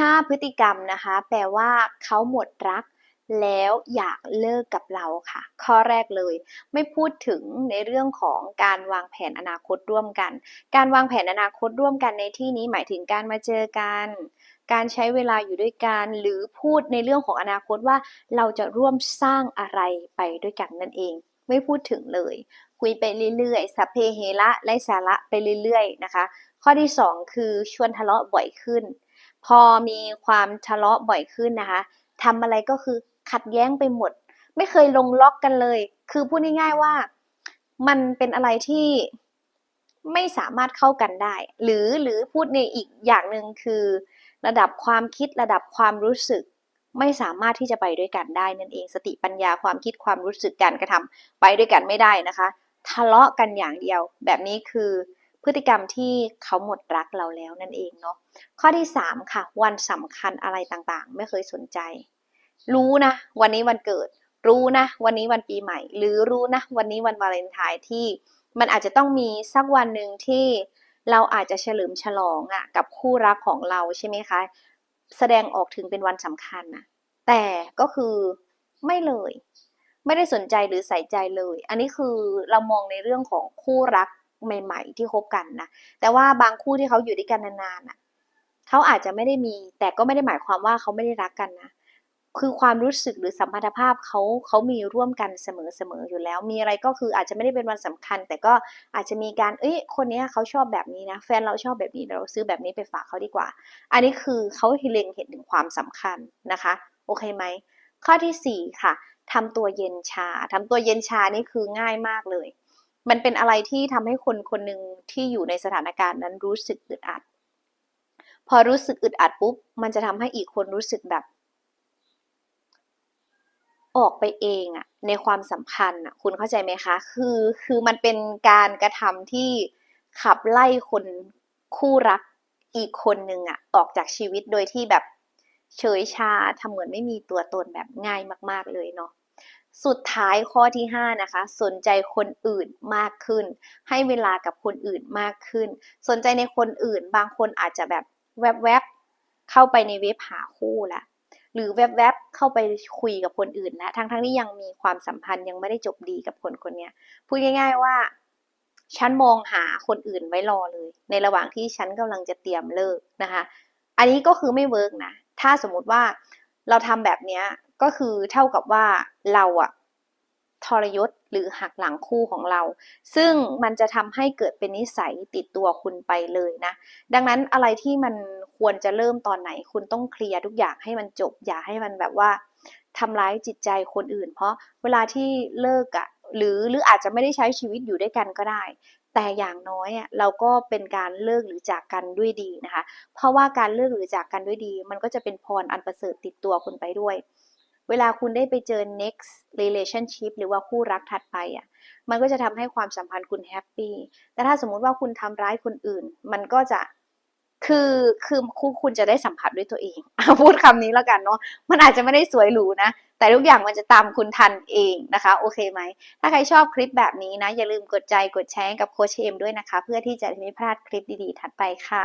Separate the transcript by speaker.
Speaker 1: 5 พฤติกรรมนะคะ แปลว่าเขาหมดรักแล้วอยากเลิกกับเราค่ะ ข้อแรกเลย ไม่พูดถึงในเรื่องของการวางแผนอนาคตร่วมกัน การวางแผนอนาคตร่วมกันในที่นี้หมายถึงการมาเจอกัน การใช้เวลาอยู่ด้วยกัน หรือพูดในเรื่องของอนาคตว่าเราจะร่วมสร้างอะไรไปด้วยกันนั่นเอง ไม่พูดถึงเลย คุยไปเรื่อยๆสัพเพเหระไร้สาระไปเรื่อยๆนะคะ ข้อที่ 2 คือชวนทะเลาะบ่อยขึ้น พอมีความทะเลาะบ่อยขึ้นนะคะทำอะไรก็คือขัดแย้งไปหมด ไม่เคยลงล็อกกันเลย คือพูดง่ายๆว่ามันเป็นอะไรที่ไม่สามารถเข้ากันได้ หรือหรือพูดในอีกอย่างหนึ่งคือ ระดับความคิดระดับความรู้สึก ไม่สามารถที่จะไปด้วยกันได้นั่นเองสติปัญญาความคิดความรู้สึกการกระทำไปด้วยกันไม่ได้นะคะ ทะเลาะกันอย่างเดียว แบบนี้คือ พฤติกรรมที่เขาหมดรักเราแล้วนั่นเองเนาะข้อที่ 3 ค่ะ วันสำคัญอะไรต่างๆ ไม่เคยสนใจ รู้นะ วันนี้วันเกิด รู้นะ วันนี้วันปีใหม่ หรือรู้นะ วันนี้วันวาเลนไทน์ที่ มันอาจจะต้องมีสักวันหนึ่งที่เราอาจจะเฉลิมฉลองอะ่ะกับคู่รักของเราใช่ไหมคะ แสดงออกถึงเป็นวันสำคัญนะแต่ก็คือไม่เลย ไม่ได้สนใจหรือใส่ใจเลย อันนี้คือเรามองในเรื่องของคู่รัก ใหม่ ๆ ที่คบกันนะแต่ว่าบางคู่ที่เขาอยู่ด้วยกันนานๆน่ะเขาอาจจะไม่ได้มี แต่ก็ไม่ได้หมายความว่าเขาไม่ได้รักกันนะคือความรู้สึกหรือสัมพันธภาพเขาเขามีร่วมกันเสมอๆอยู่แล้ว มีอะไรก็คืออาจจะไม่ได้เป็นวันสำคัญ แต่ก็อาจจะมีการเอ้ยคนนี้เขาชอบแบบนี้นะ แฟนเราชอบแบบนี้เราซื้อแบบนี้ไปฝากเขาดีกว่า อันนี้คือเขาเล็งเห็นถึงความสำคัญนะคะ โอเคไหมข้อที่ 4 ค่ะทำตัวเย็นชาทำตัวเย็นชานี่คือง่ายมากเลย มันเป็นอะไรที่ทำให้คนคนหนึ่งที่อยู่ในสถานการณ์นั้นรู้สึกอึดอัด พอรู้สึกอึดอัดปุ๊บ มันจะทำให้อีกคนรู้สึกแบบ ออกไปเองอะในความสัมพันธ์อะคุณเข้าใจไหมคะ คือคือมันเป็นการกระทำที่ขับไล่คนคู่รักอีกคนหนึ่งอะออกจากชีวิตโดยที่แบบเฉยชาทำเหมือนไม่มีตัวตนแบบง่ายมาก ๆเลยเนาะ สุดท้ายข้อที่ 5 นะคะ สนใจคนอื่นมากขึ้น ให้เวลากับคนอื่นมากขึ้น สนใจในคนอื่น บางคนอาจจะแบบแวบๆ เข้าไปในเว็บหาคู่ละหรือแวบๆ เข้าไปคุยกับคนอื่นนะทั้งๆที่ยังมีความสัมพันธ์ยังไม่ได้จบดีกับคนคนนี้พูดง่าย ๆว่า ฉันมองหาคนอื่นไว้รอเลย ในระหว่างที่ฉันกำลังจะเตรียมเลิกนะคะ อันนี้ก็คือไม่เวิร์กนะ ถ้าสมมุติว่าเราทำแบบนี้ ก็คือเท่ากับว่าเราอะทรยศหรือหักหลังคู่ของเรา ซึ่งมันจะทำให้เกิดเป็นนิสัยติดตัวคุณไปเลยนะ ดังนั้นอะไรที่มันควรจะเริ่มตอนไหน คุณต้องเคลียร์ทุกอย่างให้มันจบ อย่าให้มันแบบว่าทำร้ายจิตใจคนอื่น เพราะเวลาที่เลิกอะหรือหรืออาจจะไม่ได้ใช้ชีวิตอยู่ด้วยกันก็ได้ แต่อย่างน้อยอะเราก็เป็นการเลิกหรือจากกันด้วยดีนะคะ เพราะว่าการเลิกหรือจากกันด้วยดี มันก็จะเป็นพรอันประเสริฐติดตัวคุณไปด้วย เวลาคุณได้ไปเจอ next relationship หรือว่าคู่รักถัดไปอะ มันก็จะทำให้ความสัมพันธ์คุณแฮปปี้ แต่ถ้าสมมุติว่าคุณทำร้ายคนอื่น มันก็จะคือคือคุณคุณจะได้สัมผัสด้วยตัวเองพูดคำนี้แล้วกันเนาะ มันอาจจะไม่ได้สวยหรูนะ แต่ทุกอย่างมันจะตามคุณทันเองนะคะ โอเคไหม ถ้าใครชอบคลิปแบบนี้นะ อย่าลืมกดใจกดแชร์กับโคชเอมด้วยนะคะ เพื่อที่จะไม่พลาดคลิปดีๆ ถัดไปค่ะ